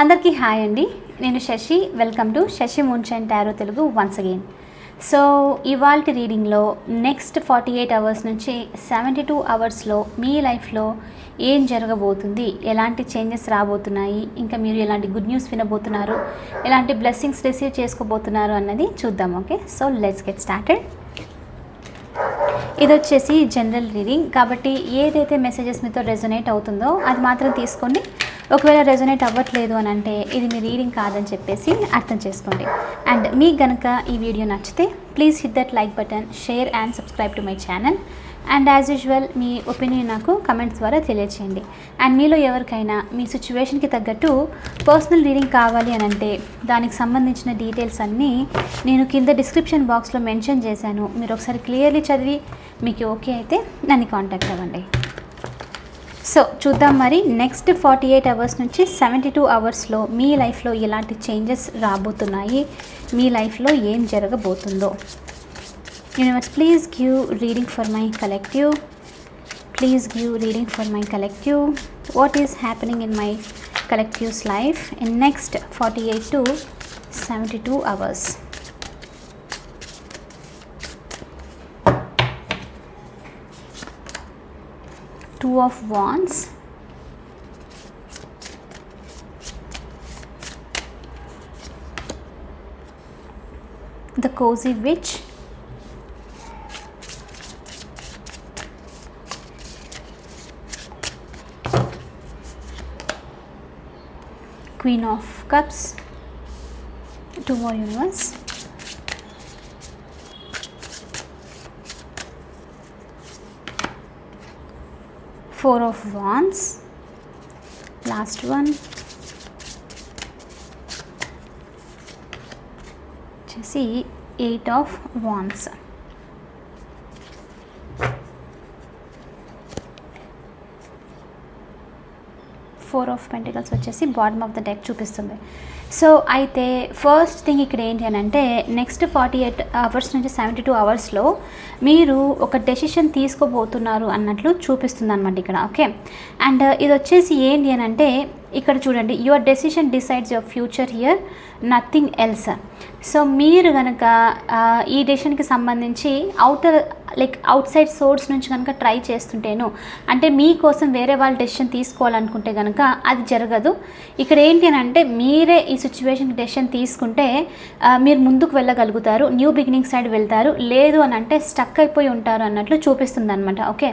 అందరికీ హాయ్ అండి. నేను Shashi. Welcome to Shashi Moonshine Tarot Telugu once again so ఇవాల్ట్ రీడింగ్లో నెక్స్ట్ ఫార్టీ ఎయిట్ అవర్స్ నుంచి సెవెంటీ టూ అవర్స్లో మీ లైఫ్లో ఏం జరగబోతుంది? ఎలాంటి చేంజెస్ రాబోతున్నాయి? ఇంకా మీరు ఎలాంటి గుడ్ న్యూస్ వినబోతున్నారు? ఎలాంటి బ్లెస్సింగ్స్ రిసీవ్ చేసుకోబోతున్నారు అన్నది చూద్దాం okay so let's get started ఇది వచ్చేసి జనరల్ రీడింగ్ కాబట్టి ఏదైతే మెసేజెస్ మీతో రెజొనేట్ అవుతుందో అది మాత్రం తీసుకోండి ఒకవేళ రెజొనేట్ అవ్వట్లేదు అని అంటే ఇది మీ రీడింగ్ కాదని చెప్పేసి అర్థం చేసుకోండి. అండ్ మీకు గనక ఈ వీడియో నచ్చితే please hit that like button share and subscribe to my channel and as usual me opinion నాకు కమెంట్స్ ద్వారా తెలియచేయండి. అండ్ మీలో ఎవరికైనా మీ సిచ్యువేషన్కి తగ్గట్టు పర్సనల్ రీడింగ్ కావాలి అని అంటే దానికి సంబంధించిన డీటెయిల్స్ అన్నీ నేను కింద డిస్క్రిప్షన్ బాక్స్లో మెన్షన్ చేశాను. మీరు ఒకసారి క్లియర్లీ చదివి మీకు ఓకే అయితే నన్ను కాంటాక్ట్ అవ్వండి. సో చూద్దాం మరి నెక్స్ట్ ఫార్టీ ఎయిట్ అవర్స్ నుంచి సెవెంటీ టూ అవర్స్లో మీ లైఫ్లో ఎలాంటి చేంజెస్ రాబోతున్నాయి. మీ లైఫ్లో ఏం జరగబోతుందో. Universe please give reading for my collective please give reading for my collective what is happening in my collectives life in next forty eight to seventy two hours two of wands. The cozy witch. Queen of cups. Two more universe four of wands. Last one. వచ్చేసి eight of wands. Four of pentacles వచ్చేసి bottom of the deck చూపిస్తుంది. So అయితే first thing ఇక్కడ ఏంటి అని అంటే next forty eight hours నుంచి seventy two అవర్స్లో మీరు ఒక డెసిషన్ తీసుకోబోతున్నారు అన్నట్లు చూపిస్తుంది అనమాట ఇక్కడ ఓకే అండ్ uh, ఇది వచ్చేసి ఏంటి అని అంటే ఇక్కడ చూడండి your decision decides your future here nothing else so మీరు కనుక ఈ డెసిషన్కి సంబంధించి outer like outside source నుంచి కనుక ట్రై చేస్తుంటేను అంటే మీకోసం వేరే వాళ్ళు డెసిషన్ తీసుకోవాలనుకుంటే కనుక అది జరగదు. ఇక్కడ ఏంటి అని అంటే మీరే ఈ సిచ్యువేషన్కి డెసిషన్ తీసుకుంటే మీరు ముందుకు వెళ్ళగలుగుతారు న్యూ బిగినింగ్ సైడ్ వెళ్తారు లేదు అని అంటే స్టక్ అయిపోయి ఉంటారు అన్నట్లు చూపిస్తుంది అనమాట ఓకే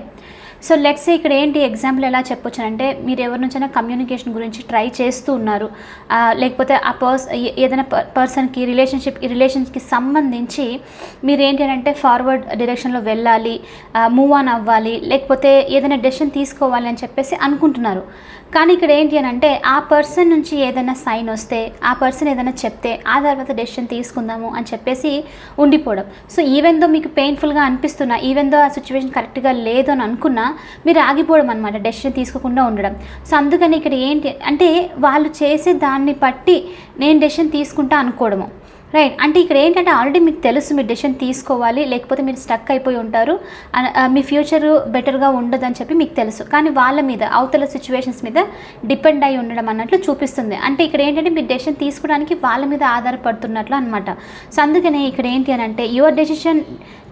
సో లెట్స్ ఇక్కడ ఏంటి ఎగ్జాంపుల్ ఎలా చెప్పొచ్చు అంటే మీరు ఎవరి నుంచైనా కమ్యూనికేషన్ గురించి ట్రై చేస్తూ ఉన్నారు. లేకపోతే ఆ పర్స్ ఏదైనా పర్సన్కి రిలేషన్షిప్ రిలేషన్స్కి సంబంధించి మీరు ఏంటి అని అంటే ఫార్వర్డ్ డైరెక్షన్లో వెళ్ళాలి మూవ్ ఆన్ అవ్వాలి లేకపోతే ఏదైనా డెసిషన్ తీసుకోవాలి అని చెప్పేసి అనుకుంటున్నారు. కానీ ఇక్కడ ఏంటి అని అంటే ఆ పర్సన్ నుంచి ఏదైనా సైన్ వస్తే ఆ పర్సన్ ఏదైనా చెప్తే ఆ తర్వాత డెసిషన్ తీసుకుందాము అని చెప్పేసి ఉండిపోవడం. సో ఈవెన్ దో మీకు పెయిన్ఫుల్గా అనిపిస్తున్నా ఈవెన్ దో ఆ సిచ్యువేషన్ కరెక్ట్గా లేదు అని అనుకున్నా మీరు ఆగిపోవడం అనమాట డెసిషన్ తీసుకోకుండా ఉండడం. సో అందుకని ఇక్కడ ఏంటి అంటే వాళ్ళు చేసే దాన్ని బట్టి నేను డెసిషన్ తీసుకుంటా అనుకోవడము. రైట్ అంటే ఇక్కడ ఏంటంటే ఆల్రెడీ మీకు తెలుసు మీరు డెసిషన్ తీసుకోవాలి లేకపోతే మీరు స్టక్ అయిపోయి ఉంటారు. మీ ఫ్యూచర్ బెటర్గా ఉండదని చెప్పి మీకు తెలుసు. కానీ వాళ్ళ మీద అవతల సిచ్యువేషన్స్ మీద డిపెండ్ అయి ఉండడం అన్నట్లు చూపిస్తుంది. అంటే ఇక్కడ ఏంటంటే మీరు డెసిషన్ తీసుకోవడానికి వాళ్ళ మీద ఆధారపడుతున్నట్లు అనమాట సో అందుకనే ఇక్కడ ఏంటి అని అంటే your decision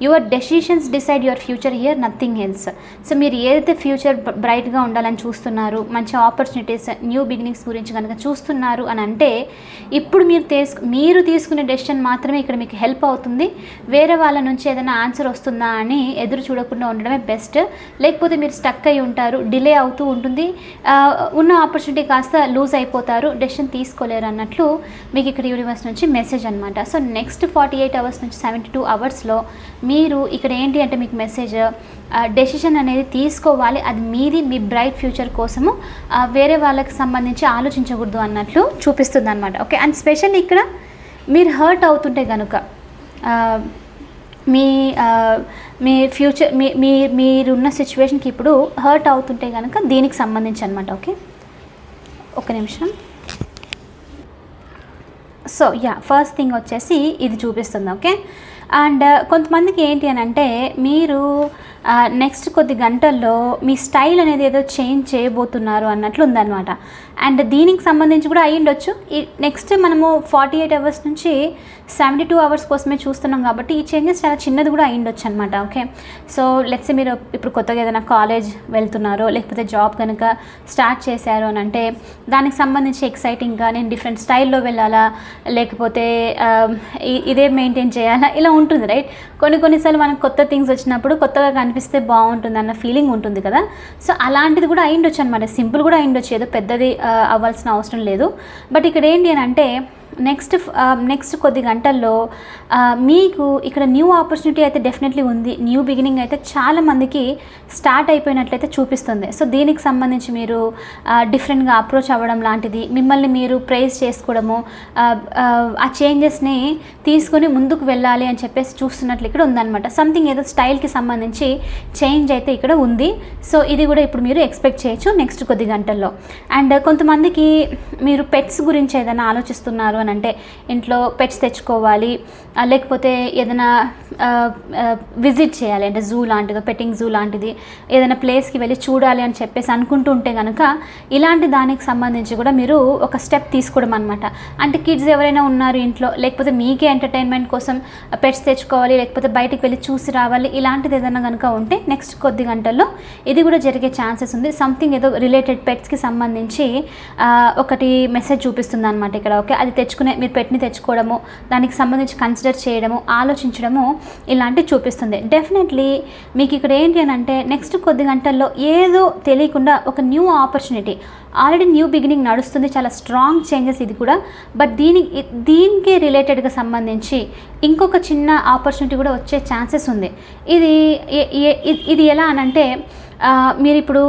your decisions decide your future here nothing else so మీరు ఏదైతే ఫ్యూచర్ బ్రైట్గా ఉండాలని చూస్తున్నారు మంచి ఆపర్చునిటీస్ న్యూ బిగినింగ్స్ గురించి కనుక చూస్తున్నారు అని అంటే ఇప్పుడు మీరు తీసుకు మీరు తీసుకునే డెసిషన్ మాత్రమే ఇక్కడ మీకు హెల్ప్ అవుతుంది. వేరే వాళ్ళ నుంచి ఏదైనా ఆన్సర్ వస్తుందా అని ఎదురు చూడకుండా ఉండడమే బెస్ట్. లేకపోతే మీరు స్టక్ అయి ఉంటారు డిలే అవుతూ ఉంటుంది. ఉన్న ఆపర్చునిటీ కాస్త లూజ్ అయిపోతారు డెసిషన్ తీసుకోలేరు అన్నట్లు మీకు ఇక్కడ యూనివర్స్ నుంచి మెసేజ్ అనమాట so next forty eight hours నుంచి సెవెంటీ టూ అవర్స్లో మీరు ఇక్కడ ఏంటి అంటే మీకు మెసేజ్ డెసిషన్ అనేది తీసుకోవాలి. అది మీది మీ బ్రైట్ ఫ్యూచర్ కోసము వేరే వాళ్ళకి సంబంధించి ఆలోచించకూడదు అన్నట్లు చూపిస్తుంది అనమాట ఓకే అండ్ స్పెషల్ ఇక్కడ మీరు హర్ట్ అవుతుంటే కనుక మీ మీ ఫ్యూచర్ మీ మీ మీరున్న సిచ్యువేషన్కి ఇప్పుడు హర్ట్ అవుతుంటే కనుక దీనికి సంబంధించి అనమాట ఓకే ఒక నిమిషం. సో యా ఫస్ట్ థింగ్ వచ్చేసి ఇది చూపిస్తుంది ఓకే అండ్ uh, కొంతమందికి ఏంటి అని అంటే మీరు నెక్స్ట్ కొద్ది గంటల్లో మీ స్టైల్ అనేది ఏదో చేంజ్ చేయబోతున్నారు అన్నట్లు ఉందన్నమాట. అండ్ దీనికి సంబంధించి కూడా అయ్యి ఉండొచ్చు ఈ నెక్స్ట్ మనము ఫార్టీ ఎయిట్ అవర్స్ నుంచి సెవెంటీ టూ అవర్స్ కోసమే చూస్తున్నాం కాబట్టి ఈ చేంజెస్ చాలా చిన్నది కూడా అయ్యి ఉండొచ్చు అనమాట ఓకే సో లెట్స్ మీరు ఇప్పుడు కొత్తగా ఏదైనా కాలేజ్ వెళ్తున్నారో లేకపోతే జాబ్ కనుక స్టార్ట్ చేశారు అని అంటే దానికి సంబంధించి ఎక్సైటింగ్గా నేను డిఫరెంట్ స్టైల్లో వెళ్ళాలా లేకపోతే um, ఇదే మెయింటైన్ చేయాలా ఇలా ఉంటుంది రైట్ కొన్ని కొన్నిసార్లు మనకు కొత్త థింగ్స్ వచ్చినప్పుడు కొత్తగా కనిపిస్తే బాగుంటుంది అన్న ఫీలింగ్ ఉంటుంది కదా? సో అలాంటిది కూడా అయ్యిండొచ్చు అనమాట సింపుల్ కూడా అయ్యిండొచ్చు. ఏదో పెద్దది అవ్వాల్సిన అవసరం లేదు. బట్ ఇక్కడ ఏంటి అని అంటే నెక్స్ట్ నెక్స్ట్ కొద్ది గంటల్లో మీకు ఇక్కడ న్యూ ఆపర్చునిటీ అయితే డెఫినెట్లీ ఉంది. న్యూ బిగినింగ్ అయితే చాలామందికి స్టార్ట్ అయిపోయినట్లయితే చూపిస్తుంది. సో దీనికి సంబంధించి మీరు డిఫరెంట్గా అప్రోచ్ అవ్వడం లాంటిది మిమ్మల్ని మీరు ప్రైజ్ చేసుకోవడము ఆ, చేంజెస్ని తీసుకొని ముందుకు వెళ్ళాలి అని చెప్పేసి చూస్తున్నట్లు ఇక్కడ ఉందన్నమాట. సంథింగ్ ఏదో స్టైల్కి సంబంధించి చేంజ్ అయితే ఇక్కడ ఉంది. సో ఇది కూడా ఇప్పుడు మీరు ఎక్స్పెక్ట్ చేయొచ్చు నెక్స్ట్ కొద్ది గంటల్లో. అండ్ కొంతమందికి మీరు పెట్స్ గురించి ఏదైనా ఆలోచిస్తున్నారు అని అంటే ఇంట్లో పెట్స్ తెచ్చుకోవాలి లేకపోతే ఏదైనా విజిట్ చేయాలి. అంటే జూ లాంటిదో పెట్టింగ్ జూ లాంటిది ఏదైనా ప్లేస్కి వెళ్ళి చూడాలి అని చెప్పేసి అనుకుంటూ ఉంటే కనుక ఇలాంటి దానికి సంబంధించి కూడా మీరు ఒక స్టెప్ తీసుకోవడం అనమాట అంటే కిడ్స్ ఎవరైనా ఉన్నారు ఇంట్లో లేకపోతే మీకే ఎంటర్టైన్మెంట్ కోసం పెట్స్ తెచ్చుకోవాలి లేకపోతే బయటికి వెళ్ళి చూసి రావాలి ఇలాంటిది ఏదైనా కనుక ఉంటే నెక్స్ట్ కొద్ది గంటల్లో ఇది కూడా జరిగే ఛాన్సెస్ ఉంది. సంథింగ్ ఏదో రిలేటెడ్ పెట్స్కి సంబంధించి ఒకటి మెసేజ్ చూపిస్తుంది అనమాట ఇక్కడ ఓకే? అది తెచ్చుకునే మీరు పెట్ని తెచ్చుకోవడము దానికి సంబంధించి కన్సిడర్ చేయడము ఆలోచించడము ఇలాంటివి చూపిస్తుంది. డెఫినెట్లీ మీకు ఇక్కడ ఏంటి అని అంటే నెక్స్ట్ కొద్ది గంటల్లో ఏదో తెలియకుండా ఒక new opportunity already new beginning నడుస్తుంది చాలా స్ట్రాంగ్ చేంజెస్ ఇది కూడా. బట్ దీనికి దీనికి రిలేటెడ్గా సంబంధించి ఇంకొక చిన్న ఆపర్చునిటీ కూడా వచ్చే ఛాన్సెస్ ఉంది. ఇది ఇది- ఎలా అనంటే మీరు ఇప్పుడు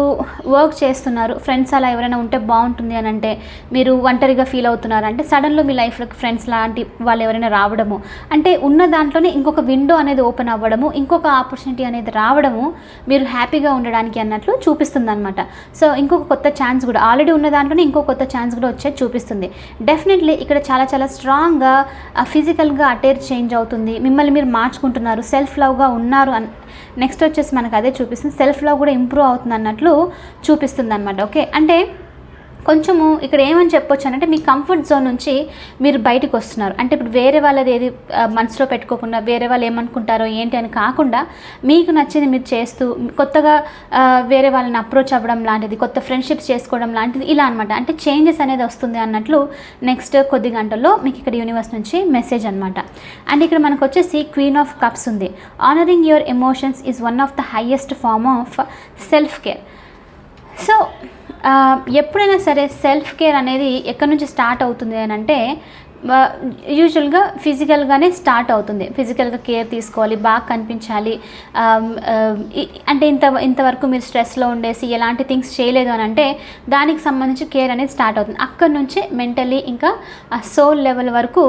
వర్క్ చేస్తున్నారు. ఫ్రెండ్స్ అలా ఎవరైనా ఉంటే బాగుంటుంది అని అంటే మీరు ఒంటరిగా ఫీల్ అవుతున్నారు? అంటే సడన్లో మీ లైఫ్లోకి ఫ్రెండ్స్ లాంటి వాళ్ళు ఎవరైనా రావడము. అంటే ఉన్న దాంట్లోనే ఇంకొక విండో అనేది ఓపెన్ అవ్వడము ఇంకొక ఆపర్చునిటీ అనేది రావడము మీరు హ్యాపీగా ఉండడానికి అన్నట్లు చూపిస్తుంది అనమాట సో ఇంకొక కొత్త ఛాన్స్ కూడా ఆల్రెడీ ఉన్న దాంట్లోనే ఇంకో కొత్త ఛాన్స్ కూడా వచ్చేది చూపిస్తుంది. డెఫినెట్లీ ఇక్కడ చాలా చాలా స్ట్రాంగ్గా ఫిజికల్గా అటైర్ చేంజ్ అవుతుంది. మిమ్మల్ని మీరు మార్చుకుంటున్నారు. సెల్ఫ్ లవ్గా ఉన్నారు అన్ నెక్స్ట్ వచ్చేసి మనకు అదే చూపిస్తుంది. సెల్ఫ్లో కూడా ఇంప్రూవ్ అవుతుంది అన్నట్లు చూపిస్తుంది అనమాట ఓకే అంటే కొంచెము ఇక్కడ ఏమని చెప్పొచ్చు అంటే మీ కంఫర్ట్ జోన్ నుంచి మీరు బయటకు వస్తున్నారు. అంటే ఇప్పుడు వేరే వాళ్ళది ఏది మనసులో పెట్టుకోకుండా వేరే వాళ్ళు ఏమనుకుంటారో ఏంటి అని కాకుండా మీకు నచ్చింది మీరు చేస్తూ కొత్తగా వేరే వాళ్ళని అప్రోచ్ అవ్వడం లాంటిది కొత్త ఫ్రెండ్షిప్స్ చేసుకోవడం లాంటిది ఇలా అనమాట అంటే చేంజెస్ అనేది వస్తుంది అన్నట్లు నెక్స్ట్ కొద్ది గంటల్లో మీకు ఇక్కడ యూనివర్స్ నుంచి మెసేజ్ అనమాట అండ్ ఇక్కడ మనకు వచ్చేసి క్వీన్ ఆఫ్ కప్స్ ఉంది. Honouring your emotions is one of the highest form of self care so ఎప్పుడైనా సరే సెల్ఫ్ కేర్ అనేది ఎక్కడి నుంచి స్టార్ట్ అవుతుంది అని అంటే యూజువల్గా ఫిజికల్గానే స్టార్ట్ అవుతుంది. ఫిజికల్గా కేర్ తీసుకోవాలి బాగా కనిపించాలి. అంటే ఇంత ఇంతవరకు మీరు స్ట్రెస్లో ఉండేసి ఎలాంటి థింగ్స్ చేయలేదు అని అంటే దానికి సంబంధించి కేర్ అనేది స్టార్ట్ అవుతుంది. అక్కడి నుంచే మెంటలీ ఇంకా సోల్ లెవెల్ వరకు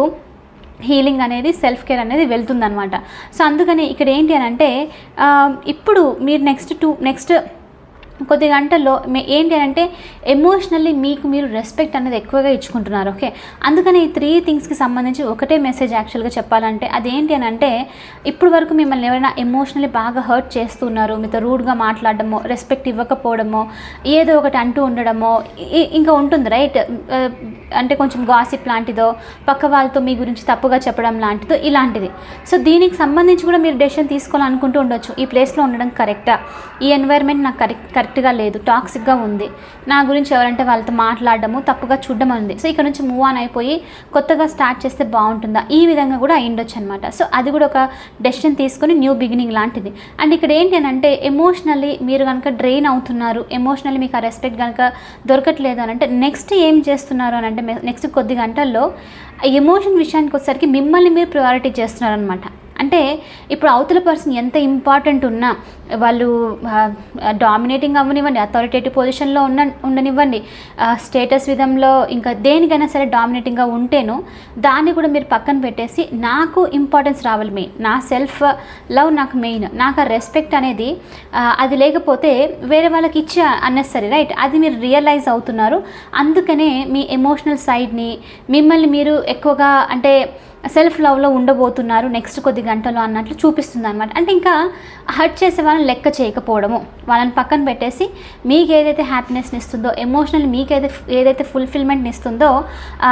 హీలింగ్ అనేది సెల్ఫ్ కేర్ అనేది వెళ్తుందనమాట సో అందుకని ఇక్కడ ఏంటి అని అంటే ఇప్పుడు మీరు నెక్స్ట్ టూ నెక్స్ట్ కొద్ది గంటల్లో ఏంటి అని అంటే ఎమోషనల్లీ మీకు మీరు రెస్పెక్ట్ అనేది ఎక్కువగా ఇచ్చుకుంటున్నారు ఓకే అందుకని ఈ త్రీ థింగ్స్కి సంబంధించి ఒకటే మెసేజ్ యాక్చువల్గా చెప్పాలంటే అదేంటి అని అంటే ఇప్పుడు వరకు మిమ్మల్ని ఎవరైనా ఎమోషనల్లీ బాగా హర్ట్ చేస్తున్నారు మీతో రూడ్గా మాట్లాడడమో రెస్పెక్ట్ ఇవ్వకపోవడమో ఏదో ఒకటి అంటూ ఉండడమో ఇంకా ఉంటుంది రైట్ అంటే కొంచెం గాసిప్ లాంటిదో పక్క వాళ్ళతో మీ గురించి తప్పుగా చెప్పడం లాంటిదో ఇలాంటిది. సో దీనికి సంబంధించి కూడా మీరు డెసిషన్ తీసుకోవాలనుకుంటూ ఉండొచ్చు. ఈ ప్లేస్లో ఉండడం కరెక్టా ఈ ఎన్వైర్న్మెంట్ నాకు కరెక్ట్ కరెక్ట్గా లేదు టాక్సిక్గా ఉంది. నా గురించి ఎవరంటే వాళ్ళతో మాట్లాడడము తప్పుగా చూడడం ఉంది. సో ఇక్కడ నుంచి మూవ్ ఆన్ అయిపోయి కొత్తగా స్టార్ట్ చేస్తే బాగుంటుందా? ఈ విధంగా కూడా అయ్యుండొచ్చు అనమాట సో అది కూడా ఒక డెసిషన్ తీసుకొని న్యూ బిగినింగ్ లాంటిది. అండ్ ఇక్కడ ఏంటి అని అంటే ఎమోషనల్లీ మీరు కనుక డ్రెయిన్ అవుతున్నారు ఎమోషనల్లీ మీకు ఆ రెస్పెక్ట్ కనుక దొరకట్లేదు అని అంటే నెక్స్ట్ ఏం చేస్తున్నారు అని అంటే నెక్స్ట్ కొద్ది గంటల్లో ఎమోషన్ విషయానికి వచ్చేసరికి మిమ్మల్ని మీరు ప్రయారిటీ చేస్తున్నారనమాట అంటే ఇప్పుడు అవతల పర్సన్ ఎంత ఇంపార్టెంట్ ఉన్నా వాళ్ళు డామినేటింగ్ అవ్వనివ్వండి అథారిటేటివ్ పొజిషన్లో ఉన్న ఉండనివ్వండి స్టేటస్ విధంలో ఇంకా దేనికైనా సరే డామినేటింగ్గా ఉంటేను దాన్ని కూడా మీరు పక్కన పెట్టేసి నాకు ఇంపార్టెన్స్ రావాలి మెయిన్. నా సెల్ఫ్ లవ్ నాకు మెయిన్. నాకు ఆ రెస్పెక్ట్ అనేది అది లేకపోతే వేరే వాళ్ళకి ఇచ్చే అన్నెసరీ రైట్ అది మీరు రియలైజ్ అవుతున్నారు. అందుకనే మీ ఎమోషనల్ సైడ్ని మిమ్మల్ని మీరు ఎక్కువగా అంటే సెల్ఫ్ లవ్లో ఉండబోతున్నారు నెక్స్ట్ కొద్ది గంటలు అన్నట్లు చూపిస్తుంది అనమాట అంటే ఇంకా హర్ట్ చేసే వాళ్ళని లెక్క చేయకపోవడము. వాళ్ళని పక్కన పెట్టేసి మీకు ఏదైతే హ్యాపీనెస్ని ఇస్తుందో ఎమోషనల్ మీకు ఏదైతే ఏదైతే ఫుల్ఫిల్మెంట్ని ఇస్తుందో ఆ,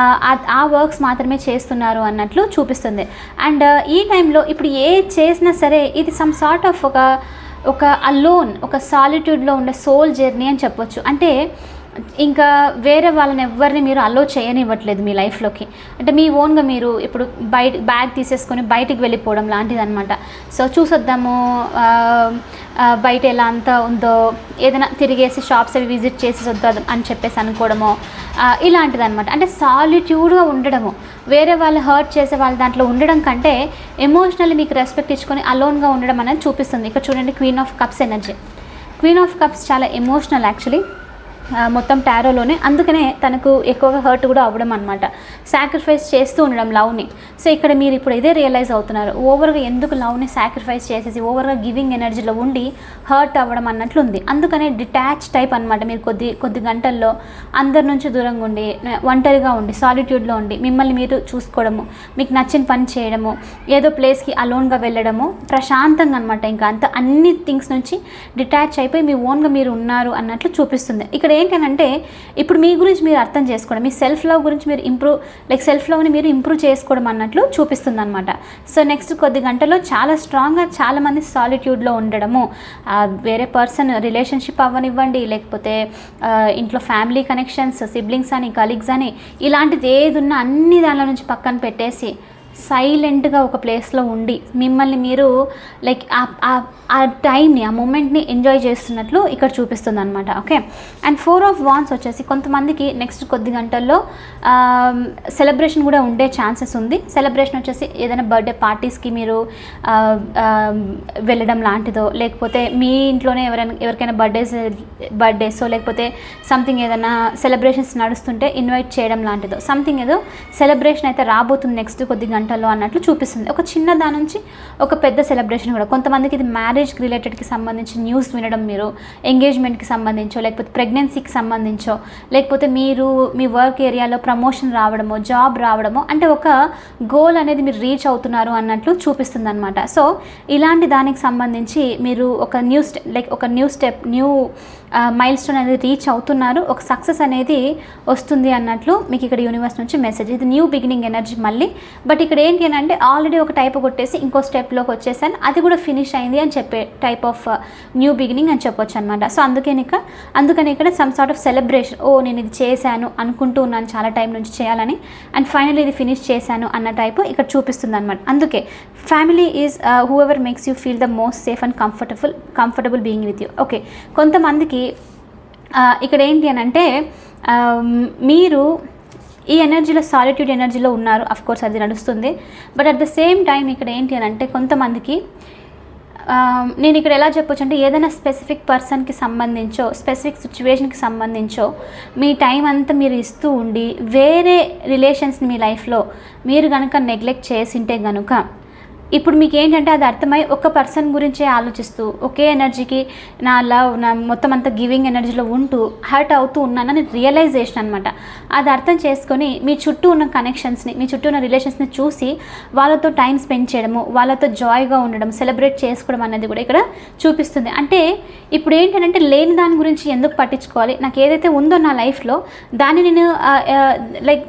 వర్క్స్ మాత్రమే చేస్తున్నారు అన్నట్లు చూపిస్తుంది. అండ్ ఈ టైంలో ఇప్పుడు ఏ చేసినా సరే ఇది సమ్ సార్ట్ ఆఫ్ ఒక ఒక అలోన్ ఒక సాలిట్యూడ్లో ఉండే సోల్ జర్నీ అని చెప్పొచ్చు. అంటే ఇంకా వేరే వాళ్ళని ఎవరిని మీరు అలో చేయనివ్వట్లేదు మీ లైఫ్లోకి అంటే మీ ఓన్గా మీరు ఇప్పుడు బయట బ్యాగ్ తీసేసుకొని బయటికి వెళ్ళిపోవడం లాంటిది అనమాట సో చూసొద్దాము బయట ఎలా అంతా ఉందో ఏదైనా తిరిగేసి షాప్స్ అవి విజిట్ చేసి వద్దాం అని చెప్పేసి అనుకోవడము ఇలాంటిది అనమాట అంటే సాలిట్యూడ్గా ఉండడము. వేరే వాళ్ళు హర్ట్ చేసే వాళ్ళ దాంట్లో ఉండడం కంటే ఎమోషనల్లీ మీకు రెస్పెక్ట్ ఇచ్చుకొని అలోన్గా ఉండడం అనేది చూపిస్తుంది. ఇక్కడ చూడండి queen of cups energy queen of cups చాలా ఎమోషనల్ యాక్చువల్లీ మొత్తం టారోలోనే. అందుకనే తనకు ఎక్కువగా హర్ట్ కూడా అవ్వడం అనమాట సాక్రిఫైస్ చేస్తూ ఉండడం లవ్ని. సో ఇక్కడ మీరు ఇప్పుడు ఇదే రియలైజ్ అవుతున్నారు. ఓవర్గా ఎందుకు లవ్ని సాక్రిఫైస్ చేసేసి ఓవర్గా గివింగ్ ఎనర్జీలో ఉండి హర్ట్ అవ్వడం అన్నట్లు ఉంది. అందుకనే డిటాచ్ టైప్ అనమాట మీరు కొద్ది కొద్ది గంటల్లో అందరి నుంచి దూరంగా ఉండి ఒంటరిగా ఉండి సాలిట్యూడ్లో ఉండి మిమ్మల్ని మీరు చూసుకోవడము మీకు నచ్చిన పని చేయడము ఏదో ప్లేస్కి అలోన్గా వెళ్ళడము ప్రశాంతంగా అనమాట ఇంకా అంత అన్ని థింగ్స్ నుంచి డిటాచ్ అయిపోయి మీ ఓన్గా మీరు ఉన్నారు అన్నట్లు చూపిస్తుంది. ఇక్కడ ఏంటంటే ఇప్పుడు మీ గురించి మీరు అర్థం చేసుకోవడం మీ సెల్ఫ్ లవ్ గురించి మీరు ఇంప్రూవ్ లైక్ సెల్ఫ్ లవ్ని మీరు ఇంప్రూవ్ చేసుకోవడం అన్నట్లు చూపిస్తుంది అనమాట సో నెక్స్ట్ కొద్ది గంటలో చాలా స్ట్రాంగ్గా చాలామంది సాలిట్యూడ్లో ఉండడము వేరే పర్సన్ రిలేషన్షిప్ అవ్వనివ్వండి లేకపోతే ఇంట్లో ఫ్యామిలీ కనెక్షన్స్ సిబ్లింగ్స్ అని కలీగ్స్ అని ఇలాంటిది ఏది ఉన్నా అన్ని దానిలో నుంచి పక్కన పెట్టేసి సైలెంట్గా ఒక ప్లేస్లో ఉండి మిమ్మల్ని మీరు లైక్ ఆ టైంని ఆ మూమెంట్ని ఎంజాయ్ చేస్తున్నట్లు ఇక్కడ చూపిస్తుంది అనమాట okay? And four of wands వచ్చేసి కొంతమందికి నెక్స్ట్ కొద్ది గంటల్లో సెలబ్రేషన్ కూడా ఉండే ఛాన్సెస్ ఉంది. సెలబ్రేషన్ వచ్చేసి ఏదైనా బర్త్డే పార్టీస్కి మీరు వెళ్ళడం లాంటిదో లేకపోతే మీ ఇంట్లోనే ఎవరైనా ఎవరికైనా బర్త్డేస్ బర్త్డేస్ లేకపోతే సంథింగ్ ఏదైనా సెలబ్రేషన్స్ నడుస్తుంటే ఇన్వైట్ చేయడం లాంటిదో సంథింగ్ ఏదో సెలబ్రేషన్ అయితే రాబోతుంది నెక్స్ట్ కొద్ది గంటల్లో అన్నట్లు చూపిస్తుంది. ఒక చిన్న దాని నుంచి ఒక పెద్ద సెలబ్రేషన్ కూడా. కొంతమందికి ఇది మ్యారేజ్కి రిలేటెడ్కి సంబంధించి న్యూస్ వినడం మీరు ఎంగేజ్మెంట్కి సంబంధించో లేకపోతే ప్రెగ్నెన్సీకి సంబంధించో లేకపోతే మీరు మీ వర్క్ ఏరియాలో ప్రమోషన్ రావడమో జాబ్ రావడమో అంటే ఒక గోల్ అనేది మీరు రీచ్ అవుతున్నారు అన్నట్లు చూపిస్తుంది అనమాట సో ఇలాంటి దానికి సంబంధించి మీరు ఒక న్యూ లైక్ ఒక new step new milestone అనేది రీచ్ అవుతున్నారు. ఒక సక్సెస్ అనేది వస్తుంది అన్నట్లు మీకు ఇక్కడ యూనివర్స్ నుంచి మెసేజ్ ఇది న్యూ బిగినింగ్ ఎనర్జీ మళ్ళీ. బట్ ఇక్కడ ఏంటి అని అంటే ఆల్రెడీ ఒక టైప్ కొట్టేసి ఇంకో స్టెప్లోకి వచ్చేసాను. అది కూడా ఫినిష్ అయింది అని చెప్పే టైప్ ఆఫ్ న్యూ బిగినింగ్ అని చెప్పొచ్చు అనమాట సో అందుకే ఇక్కడ అందుకని ఇక్కడ సమ్ సార్ట్ ఆఫ్ సెలబ్రేషన్ ఓ నేను ఇది చేశాను అనుకుంటూ ఉన్నాను చాలా టైం నుంచి చేయాలని అండ్ ఫైనల్ ఇది ఫినిష్ చేశాను అన్న టైప్ ఇక్కడ చూపిస్తుంది అనమాట అందుకే family is whoever makes you feel the most safe and comfortable comfortable being with you okay కొంతమందికి ఇక్కడ ఏంటి అని అంటే మీరు ఈ ఎనర్జీలో సాలిట్యూడ్ ఎనర్జీలో ఉన్నారు. అఫ్ కోర్స్ అది నడుస్తుంది. But at the same time ఇక్కడ ఏంటి అని అంటే కొంతమందికి నేను ఇక్కడ ఎలా చెప్పొచ్చు అంటే ఏదైనా స్పెసిఫిక్ పర్సన్కి సంబంధించో స్పెసిఫిక్ సిచ్యువేషన్కి సంబంధించో మీ టైం అంతా మీరు ఇస్తూ ఉండి వేరే రిలేషన్స్ని మీ లైఫ్లో మీరు కనుక నెగ్లెక్ట్ చేసింటే కనుక ఇప్పుడు మీకు ఏంటంటే అది అర్థమై ఒక పర్సన్ గురించే ఆలోచిస్తూ ఒకే ఎనర్జీకి నా లవ్ నా మొత్తం అంతా గివింగ్ ఎనర్జీలో ఉంటూ హర్ట్ అవుతూ ఉన్నానని రియలైజేషన్ అనమాట అది అర్థం చేసుకొని మీ చుట్టూ ఉన్న కనెక్షన్స్ని మీ చుట్టూ ఉన్న రిలేషన్స్ని చూసి వాళ్ళతో టైం స్పెండ్ చేయడము వాళ్ళతో జాయ్గా ఉండడం సెలబ్రేట్ చేసుకోవడం అనేది కూడా ఇక్కడ చూపిస్తుంది. అంటే ఇప్పుడు ఏంటంటే లేని దాని గురించి ఎందుకు పట్టించుకోవాలి? నాకు ఏదైతే ఉందో నా లైఫ్లో దాన్ని నేను లైక్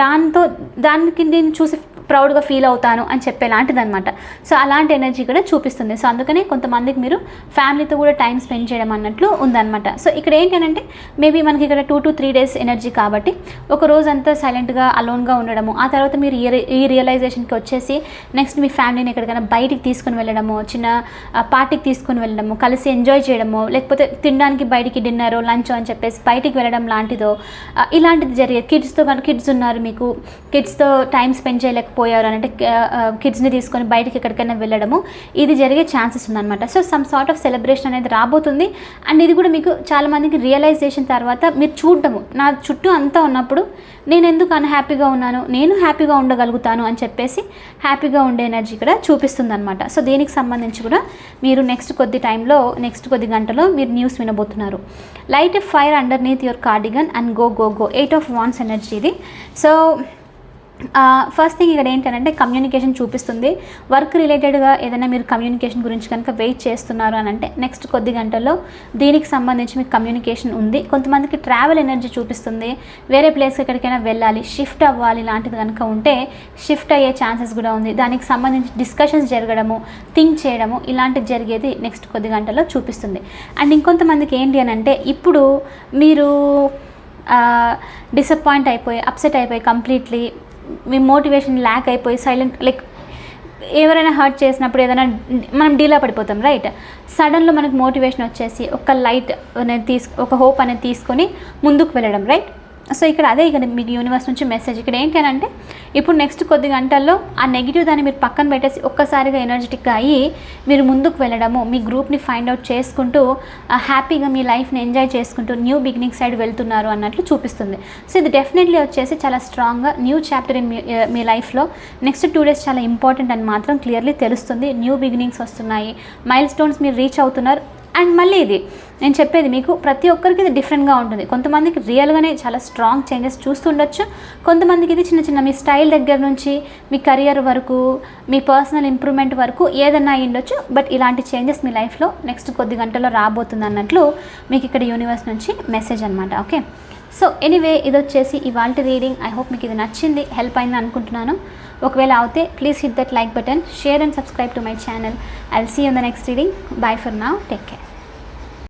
దాంతో దానికి నేను చూసి ప్రౌడ్గా ఫీల్ అవుతాను అని చెప్పేలాంటిది అనమాట సో అలాంటి ఎనర్జీ కూడా చూపిస్తుంది. సో అందుకనే కొంతమందికి మీరు ఫ్యామిలీతో కూడా టైం స్పెండ్ చేయడం అన్నట్లు ఉందన్నమాట. సో ఇక్కడ ఏంటంటే మేబీ మనకి ఇక్కడ two to three days energy కాబట్టి ఒక రోజంతా సైలెంట్గా అలోన్గా ఉండడము ఆ తర్వాత మీరు ఈ రియలైజేషన్కి వచ్చేసి నెక్స్ట్ మీ ఫ్యామిలీని ఎక్కడికైనా బయటికి తీసుకొని వెళ్ళడము చిన్న పార్టీకి తీసుకొని వెళ్ళడము కలిసి ఎంజాయ్ చేయడము లేకపోతే తినడానికి బయటికి డిన్నర్ లంచ్ అని చెప్పేసి బయటికి వెళ్ళడం లాంటిదో ఇలాంటిది జరిగేది కిడ్స్తో కనుక కిడ్స్ ఉన్నారు మీకు కిడ్స్తో టైం స్పెండ్ పోయారు అని అంటే కిడ్స్ని తీసుకొని బయటికి ఎక్కడికైనా వెళ్ళడము ఇది జరిగే ఛాన్సెస్ ఉందన్నమాట. So some sort of celebration అనేది రాబోతుంది. అండ్ ఇది కూడా మీకు చాలామందికి రియలైజేషన్ తర్వాత మీరు చూడడము. నా చుట్టూ అంతా ఉన్నప్పుడు నేను ఎందుకు అన్హ్యాపీగా ఉన్నాను నేను హ్యాపీగా ఉండగలుగుతాను అని చెప్పేసి హ్యాపీగా ఉండే ఎనర్జీ కూడా చూపిస్తుంది అనమాట సో దీనికి సంబంధించి కూడా మీరు నెక్స్ట్ కొద్ది టైంలో నెక్స్ట్ కొద్ది గంటలో మీరు news వినబోతున్నారు. Light fire underneath your cardigan and go go go eight of wands energy ఇది. సో ఫస్ట్ థింగ్ ఇక్కడ ఏంటంటే కమ్యూనికేషన్ చూపిస్తుంది. వర్క్ రిలేటెడ్గా ఏదైనా మీరు కమ్యూనికేషన్ గురించి కనుక వెయిట్ చేస్తున్నారు అని అంటే నెక్స్ట్ కొద్ది గంటల్లో దీనికి సంబంధించి మీకు కమ్యూనికేషన్ ఉంది. కొంతమందికి ట్రావెల్ ఎనర్జీ చూపిస్తుంది. వేరే ప్లేస్ ఎక్కడికైనా వెళ్ళాలి షిఫ్ట్ అవ్వాలి లాంటిది కనుక ఉంటే షిఫ్ట్ అయ్యే ఛాన్సెస్ కూడా ఉంది. దానికి సంబంధించి డిస్కషన్స్ జరగడము థింక్ చేయడము ఇలాంటిది జరిగేది నెక్స్ట్ కొద్ది గంటల్లో చూపిస్తుంది. అండ్ ఇంకొంతమందికి ఏంటి అని అంటే ఇప్పుడు మీరు డిసప్పాయింట్ అయిపోయి అప్సెట్ అయిపోయి కంప్లీట్లీ మీ మోటివేషన్ ల్యాక్ అయిపోయి సైలెంట్ లైక్ ఎవరైనా హర్ట్ చేసినప్పుడు ఏదైనా మనం డీలా పడిపోతాం రైట్ సడన్లో మనకు మోటివేషన్ వచ్చేసి ఒక లైట్ అనేది తీసు ఒక హోప్ అనేది తీసుకొని ముందుకు వెళ్ళడం రైట్ సో ఇక్కడ అదే ఇక్కడ మీకు యూనివర్స్ నుంచి మెసేజ్ ఇక్కడ ఏంటి అంటే ఇప్పుడు నెక్స్ట్ కొద్ది గంటల్లో ఆ నెగిటివ్ దాన్ని మీరు పక్కన పెట్టేసి ఒక్కసారిగా ఎనర్జెటిక్గా అయ్యి మీరు ముందుకు వెళ్ళడము మీ గ్రూప్ని ఫైండ్ అవుట్ చేసుకుంటూ హ్యాపీగా మీ లైఫ్ని ఎంజాయ్ చేసుకుంటూ న్యూ బిగినింగ్ సైడ్ వెళ్తున్నారు అన్నట్లు చూపిస్తుంది. సో ఇది డెఫినెట్లీ వచ్చేసి చాలా స్ట్రాంగ్గా న్యూ చాప్టర్ ఇన్ మీ మీ లైఫ్లో నెక్స్ట్ టూ డేస్ చాలా ఇంపార్టెంట్ అని మాత్రం క్లియర్లీ తెలుస్తుంది. న్యూ బిగినింగ్స్ వస్తున్నాయి. మైల్ స్టోన్స్ మీరు రీచ్ అవుతున్నారు. అండ్ మళ్ళీ ఇది నేను చెప్పేది మీకు ప్రతి ఒక్కరికి ఇది డిఫరెంట్గా ఉంటుంది. కొంతమందికి రియల్గానే చాలా స్ట్రాంగ్ చేంజెస్ చూస్తుండొచ్చు కొంతమందికి ఇది చిన్న చిన్న మీ స్టైల్ దగ్గర నుంచి మీ కెరియర్ వరకు మీ పర్సనల్ ఇంప్రూవ్మెంట్ వరకు ఏదన్నా అయ్యిండొచ్చు ఉండొచ్చు. బట్ ఇలాంటి చేంజెస్ మీ లైఫ్లో నెక్స్ట్ కొద్ది గంటల్లో రాబోతుంది అన్నట్లు మీకు ఇక్కడ యూనివర్స్ నుంచి మెసేజ్ అనమాట ఓకే సో ఎనీవే ఇది వచ్చేసి ఇవాళ రీడింగ్ ఐ హోప్ మీకు ఇది నచ్చింది హెల్ప్ అయింది అనుకుంటున్నాను. ఒకవేళ అవుతే please hit that like button share and subscribe to my channel I'll see in the next reading bye for now take care